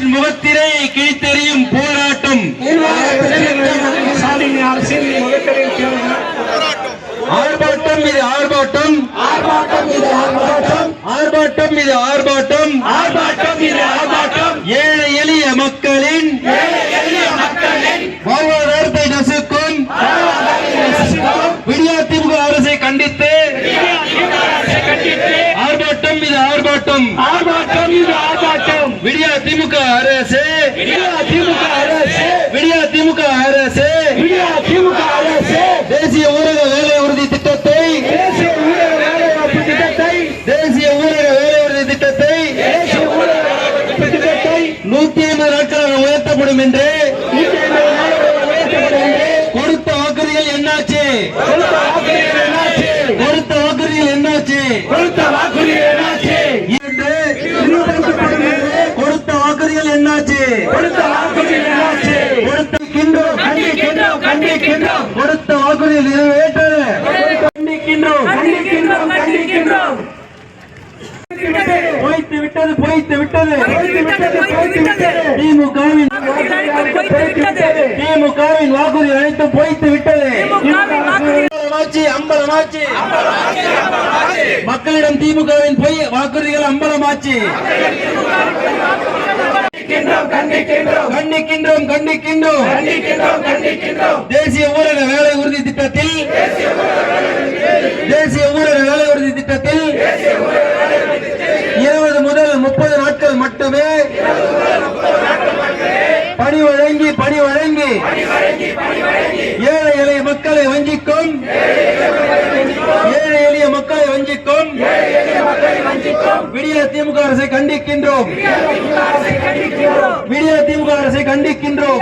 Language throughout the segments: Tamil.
அரசின் முகத்திரையை கீழ்த்தெறியும் போராட்டம். ஆர்ப்பாட்டம் இது ஆர்ப்பாட்டம். ஆர்ப்பாட்டம் இது ஆர்ப்பாட்டம். ஆர்ப்பாட்டம் இது ஆர்ப்பாட்டம் ஆர்ப்பாட்டம் இது ஆர்ப்பாட்டம் ஏழை எளிய மக்களின் எளிய மக்களின் வாழ்வாதாரத்தை நசுக்கும். விடியா திமுக அரசை கண்டித்து. ஆர்ப்பாட்டம் இது ஆர்ப்பாட்டம் ஆர்ப்பாட்டம். திமுக அரசு. விடியா திமுக அரசு. விடியா திமுக அரசு. விடியா திமுக அரசு. தேசிய ஊரக வேலை உறுதி திட்டத்தை. தேசிய ஊரக வேலைவாய்ப்பு திட்டத்தை. தேசிய ஊரக வேலை உறுதி திட்டத்தை. தேசிய ஊரக திட்டத்தை. நூத்தி ஐம்பது நாட்களாக உயர்த்தப்படும் என்று. கொடுத்த வாக்குறுதிகள் என்னாச்சு? கொடுத்த வாக்குறுதிகள் என்னாச்சு? கொடுத்த வாக்குறுதிகள் என்னாச்சு? கொடுத்த வாக்குறுதிகள் என்னாச்சு என்று நிறைவேற்றப்படும் என்று கொடுத்த வாக்குறுதிகள் என்னாச்சு? கொடுத்த வாக்குறுதிகள் என்னாச்சு? கொடுத்த கிண்டோம் கண்டிக்கின்றோம் கண்டிக்கின்றோம் கொடுத்த வாக்குறுதிகள் நிறைவேற்றது. கண்டிக்கின்றோம் கண்டிக்கின்றோம் கண்டிக்கின்றோம் பொய்த்து விட்டது பொய்த்து விட்டது. திமுகவின் திமுகவின் வாக்குறுதி அனைத்து பொய்த்து விட்டது. அம்பலமாச்சு. மக்களிடம் திமுகவின் பொய் வாக்குறுதிகள் அம்பலமாச்சு. கண்டிக்கின்றோம் கண்டிக்கின்றோம். கண்டிக்கின்றோம் கண்டிக்கின்றோம். கண்டிக்கின்றோம் கண்டிக்கின்றோம். தேசிய ஊரக வேலை உறுதி திட்டத்தில் தேசிய ஊரக வேலை உறுதி திட்டத்தில் இருபது முதல் முப்பது நாட்கள் மட்டுமே பணி வழங்கி பணி வழங்கி ஏழை எளிய மக்களை வஞ்சிக்கும் ஏழை எளிய மக்களை வஞ்சிக்கும். விடிய திமுக அரசை கண்டிக்கின்றோம். கண்டிக்கின்றோம்.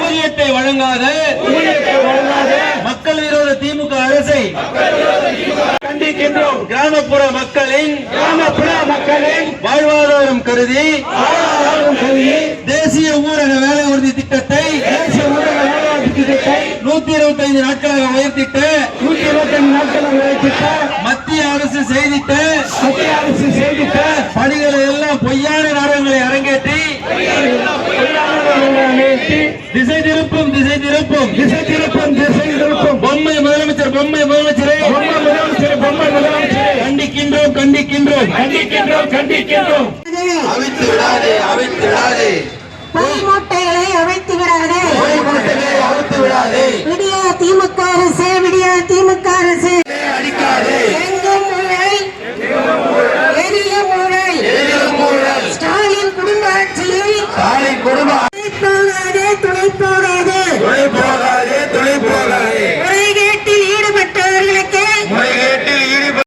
ஊதியத்தை வழங்காத மக்கள் விரோத திமுக அரசை கண்டிக்கின்றோம். கிராமப்புற மக்களின் கிராமப்புற மக்களின் வாழ்வாதாரம் கருதி தேசிய ஊரக வேலை உறுதி திட்டத்தை நூத்தி இருபத்தி ஐந்து நாட்களாக உயர்த்திட்டு நூற்றி இருபத்தைந்து நாட்கள் நிறைவேற்றிட்ட மத்திய அரசு செய்திட்ட மத்திய அரசு செய்திட்ட திருப்பும் திசை திருப்பும். திசை திருப்பம் திசை திருப்பம். பொம்மை முதலமைச்சர் பொம்மை முதலமைச்சரே. பொம்மை முதலமைச்சர் பொம்மை முதலமைச்சர். கண்டிக்கின்றோம் கண்டிக்கின்றோம். கண்டிக்கின்றோம் கண்டிக்கின்றோம். அவித்து விடாதே அவித்து விடாதே. பொய் மூட்டைகளை அழைத்து விடாதே. பொய் மூட்டைகளை அவித்து விடாதே. விடிய திமுக அரசு விடிய திமுக அரசு. அடிக்காதே. எங்கும் ஊழல் எரியும் ஊழல். எதிரும் ஊழல். ஸ்டாலின் குடும்ப ஆட்சியில் சாலை குடும்ப